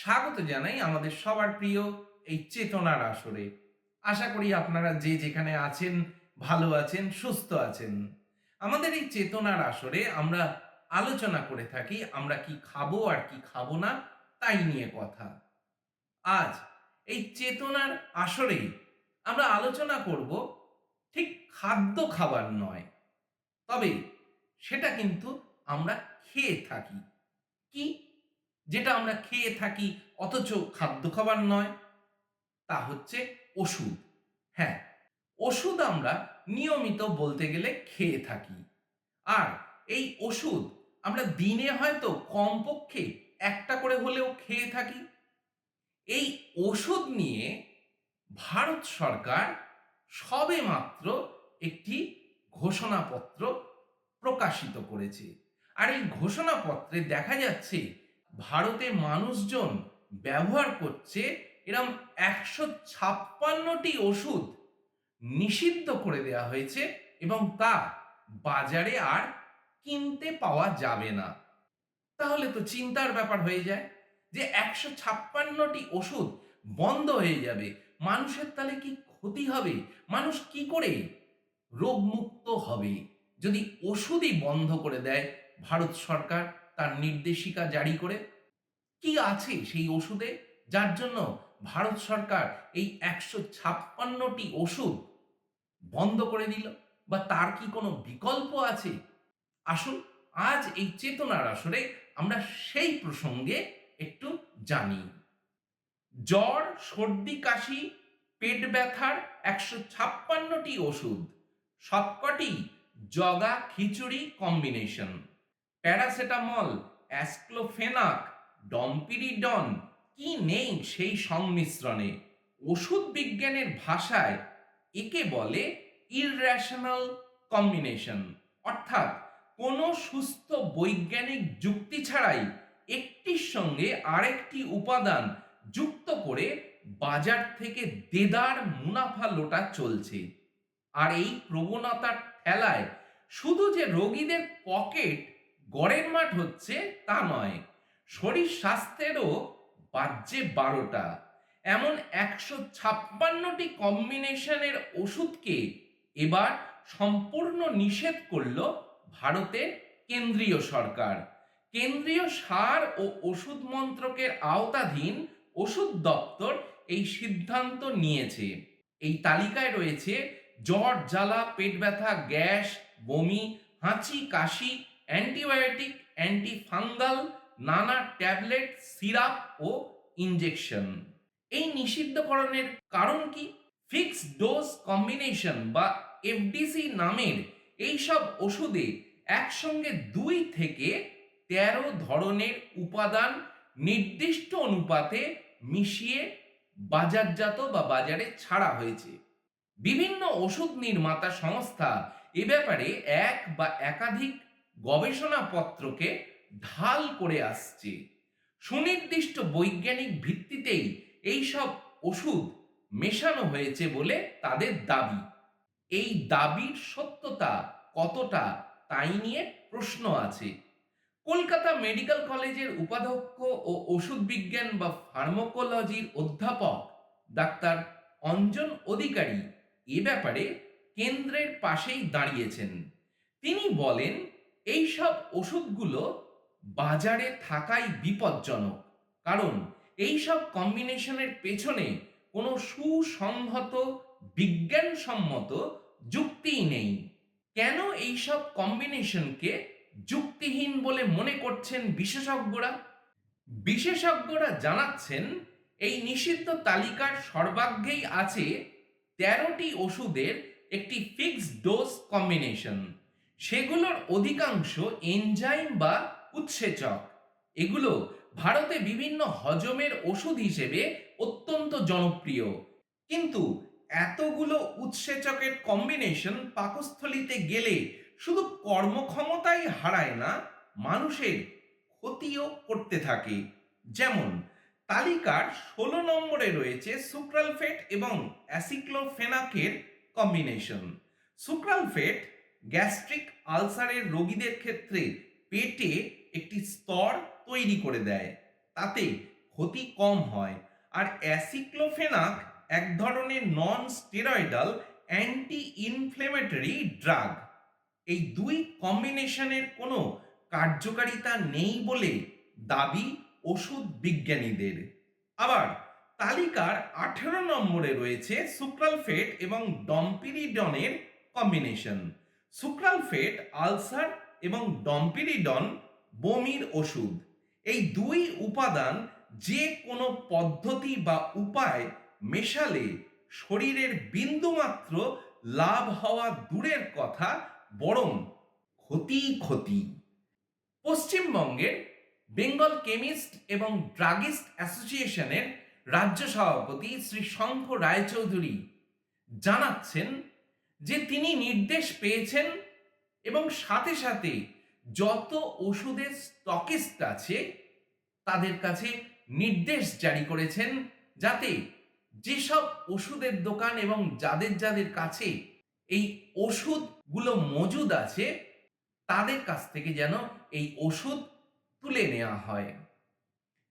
স্বাগত জানাই আমাদের সবার প্রিয় এই চেতনার আসরে। আশা করি আপনারা যে যেখানে আছেন, ভালো আছেন, সুস্থ আছেন। আমাদের এই চেতনার আসরে আমরা আলোচনা করে থাকি, আমরা কি খাব আর কি খাব না, তাই নিয়ে কথা। আজ এই চেতনার আসরে আমরা আলোচনা করব ঠিক খাদ্য খাবার নয়, তবে সেটা কিন্তু আমরা খেয়ে থাকি। কি যেটা আমরা খেয়ে থাকি, অথচ খাদ্য খাবার নয়, তা হচ্ছে ওষুধ। হ্যাঁ ওষুধ আমরা নিয়মিত বলতে গেলে খেয়ে থাকি। আর এই ওষুধ আমরা দিনে হয়তো কমপক্ষে একটা করে হলেও খেয়ে থাকি। এই ওষুধ নিয়ে ভারত সরকার সবে মাত্র একটি ঘোষণাপত্র প্রকাশিত করেছে। আর এই ঘোষণাপত্রে দেখা যাচ্ছে ভারতে মানুষজন ব্যবহার করছে এরম একশো ছাপ্পান্নটি ওষুধ নিষিদ্ধ করে দেওয়া হয়েছে এবং তা বাজারে আর কিনতে পাওয়া যাবে না। তাহলে তো চিন্তার ব্যাপার হয়ে যায় যে একশো ছাপ্পান্নটি ওষুধ বন্ধ হয়ে যাবে, মানুষের তাহলে কি ক্ষতি হবে? মানুষ কি করে রোগমুক্ত হবে? যদি ওষুধই বন্ধ করে দেয় ভারত সরকার তার নির্দেশিকা জারি করে কি আছে সেই ওষুধে? যার জন্য ভারত সরকার এই একশো ছাপ্পান্নটি ওষুধ বন্ধ করে দিল বা তার কি কোনো বিকল্প আছে? আসুন আজ এই চেতনার আসরে আমরা সেই প্রসঙ্গে একটু জানি। জ্বর, সর্দি, কাশি, পেট ব্যথার একশো ছাপ্পান্নটি ওষুধ, সবকটি জগা খিচুড়ি কম্বিনেশন প্যারাসিটামল, অ্যাসক্লোফেনাক, ডম্পিরিডন কি নেই সেই সংমিশ্রণে? ওষুধ বিজ্ঞানের ভাষায় একে বলে ইররেশনাল কম্বিনেশন অর্থাৎ কোনো সুস্থ বৈজ্ঞানিক যুক্তি ছাড়াই একটির সঙ্গে আরেকটি উপাদান যুক্ত করে বাজার থেকে দেদার মুনাফা লোটা চলছে। আর এই প্রবণতার ঠেলায় শুধু যে রোগীদের পকেট গড়ের মাঠ হচ্ছে তা নয়, শরীর স্বাস্থ্যেরও বাজ্যে বারোটা। এমন একশো ছাপ্পান্নটি কম্বিনেশনের ওষুধকে এবার সম্পূর্ণ নিষেধ করল ভারতের কেন্দ্রীয় সরকার। কেন্দ্রীয় সার ও ওষুধ মন্ত্রকের আওতাধীন ওষুধ দপ্তর এই সিদ্ধান্ত নিয়েছে। এই তালিকায় রয়েছে জ্বর, জ্বালা, পেট ব্যথা, গ্যাস, বমি, হাঁচি, কাশি অ্যান্টিবায়োটিক অ্যান্টিফাঙ্গাল নানা ট্যাবলেট সিরাপ ও ইনজেকশন এই নিষিদ্ধকরণের কারণ কি? ফিক্সড ডোজ কম্বিনেশন বা এফডিসি নামের এই সব ওষুধে একসঙ্গে দুই থেকে তেরো ধরনের উপাদান নির্দিষ্ট অনুপাতে মিশিয়ে বাজারজাত বা বাজারে ছাড়া হয়েছে। বিভিন্ন ওষুধ নির্মাতা সংস্থা এ ব্যাপারে এক বা একাধিক গবেষণাপত্রকে ঢাল করে আসছে। সুনির্দিষ্ট বৈজ্ঞানিক ভিত্তিতেই এই সব ওষুধ মেশানো হয়েছে বলে তাদের দাবি। এই দাবির সত্যতা কতটা তাই নিয়ে প্রশ্ন আছে। কলকাতা মেডিকেল কলেজের উপাধ্যক্ষ ও ওষুধ বিজ্ঞান বা ফার্মাকোলজির অধ্যাপক ডাক্তার অঞ্জন অধিকারী এ ব্যাপারে কেন্দ্রের পাশেই দাঁড়িয়েছেন। তিনি বলেন এই সব ওষুধগুলো বাজারে থাকাই বিপজ্জনক। কারণ এই সব কম্বিনেশনের পেছনে কোনো সুসংহত, বিজ্ঞানসম্মত যুক্তিই নেই। কেন এইসব কম্বিনেশনকে যুক্তিহীন বলে মনে করছেন বিশেষজ্ঞরা? বিশেষজ্ঞরা জানাচ্ছেন, এই নিষিদ্ধ তালিকার সর্বাগ্রেই আছে তেরোটি ওষুধের একটি ফিক্সড ডোজ কম্বিনেশন। সেগুলোর অধিকাংশ এনজাইম বা উৎসেচক। এগুলো ভারতে বিভিন্ন হজমের ওষুধ হিসেবে অত্যন্ত জনপ্রিয়। কিন্তু এতগুলো উৎসেচকের কম্বিনেশন পাকস্থলিতে গেলে শুধু কর্মক্ষমতাই হারায় না, মানুষের ক্ষতিও করতে থাকে। যেমন, তালিকার ষোলো নম্বরে রয়েছে সুক্রালফেট এবং অ্যাসিক্লোফেনাকের কম্বিনেশন সুক্রালফেট গ্যাস্ট্রিক আলসারের রোগীদের ক্ষেত্রে পেটে একটি স্তর তৈরি করে দেয়, তাতে ক্ষতি কম হয়। আর অ্যাসিক্লোফেনাক এক ধরনের non steroidal anti inflammatory drug এই দুই কম্বিনেশনের কোনো কার্যকারিতা নেই বলে দাবি ওষুধ বিজ্ঞানীদের। আবার তালিকার আঠেরো নম্বরে রয়েছে সুক্রালফেট এবং ডম্পিরিডনের কম্বিনেশন সুক্রালফেট আলসার এবং ডম্পিরিডন বমির ওষুধ। এই দুই উপাদান যে কোনো পদ্ধতি বা উপায় মেশালে শরীরের বিন্দুমাত্র লাভ হওয়া দূরের কথা, বরং ক্ষতি ক্ষতি। পশ্চিমবঙ্গের বেঙ্গল কেমিস্ট এবং ড্রাগিস্ট অ্যাসোসিয়েশনের রাজ্য সভাপতি শ্রী শঙ্খ রায়চৌধুরী জানাচ্ছেন যে তিনি নির্দেশ পেয়েছেন এবং সাথে সাথে যত ওষুধের স্টকিস্ট আছে তাদের কাছে নির্দেশ জারি করেছেন যাতে যেসব ওষুধের দোকান এবং যাদের যাদের কাছে এই ওষুধগুলো মজুদ আছে তাদের কাছ থেকে যেন এই ওষুধ তুলে নেওয়া হয়।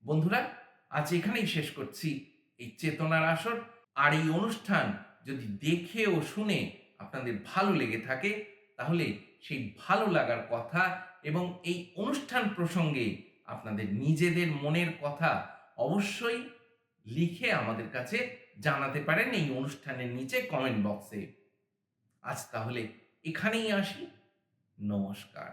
বন্ধুরা, আজ এখানেই শেষ করছি। এই চেতনার আসর আর এই অনুষ্ঠান যদি দেখে ও শুনে আপনাদের ভালো লেগে থাকে, তাহলে সেই ভালো লাগার কথা এবং এই অনুষ্ঠান প্রসঙ্গে আপনাদের নিজেদের মনের কথা অবশ্যই লিখে আমাদের কাছে জানাতে পারেন এই অনুষ্ঠানের নিচে কমেন্ট বক্সে আজ তাহলে এখানেই আসি। নমস্কার।